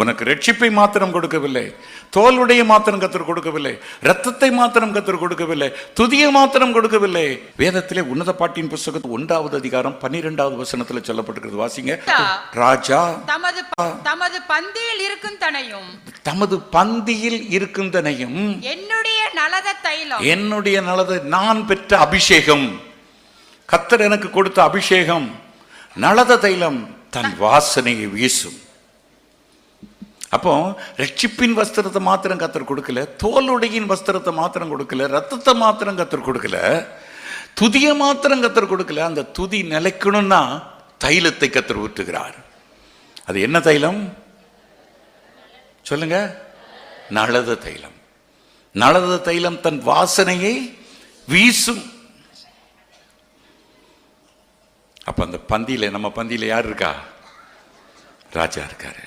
உனக்கு ரட்சிப்பை மாத்திரம் கொடுக்கவில்லை. தோலுடைய மாத்திரம் கத்தர் கொடுக்கவில்லை. ரத்தத்தை மாத்திரம் கத்தர் கொடுக்கவில்லை. துதியை மாத்திரம் கொடுக்கவில்லை. வேதத்திலே உன்னத பாட்டின் புஸ்தகத்து ஒன்றாவது அதிகாரம் பன்னிரெண்டாவது வசனத்துல சொல்லப்பட்டிருக்கிறது. வாசிங்க. ராஜா தமது தமது பந்தியில் இருக்கும் தனையும். தமது பந்தியில் இருக்கின்றனையும் என்னுடைய நலத தைலம். என்னுடைய நல்லது நான் பெற்ற அபிஷேகம். கத்தர் எனக்கு கொடுத்த அபிஷேகம். நலத தைலம் தன் வாசனையை வீசும். அப்போ ரட்சிப்பின் வஸ்திரத்தை மாத்திரம் கத்தர் கொடுக்கல தோலுடையின் வஸ்திரத்தை மாத்திரம் கொடுக்கல ரத்தத்தை மாத்திரம் கத்தர் கொடுக்கல துதியை மாத்திரம் கத்தர் கொடுக்கல அந்த துதி நிலைக்கணும்னா தைலத்தை கத்தர் ஊற்றுகிறார். அது என்ன தைலம்? சொல்லுங்க. நலத தைலம். நலத தைலம் தன் வாசனையை வீசும். அப்ப அந்த பந்தியில நம்ம பந்தியில யார் இருக்கா? ராஜா இருக்காரு.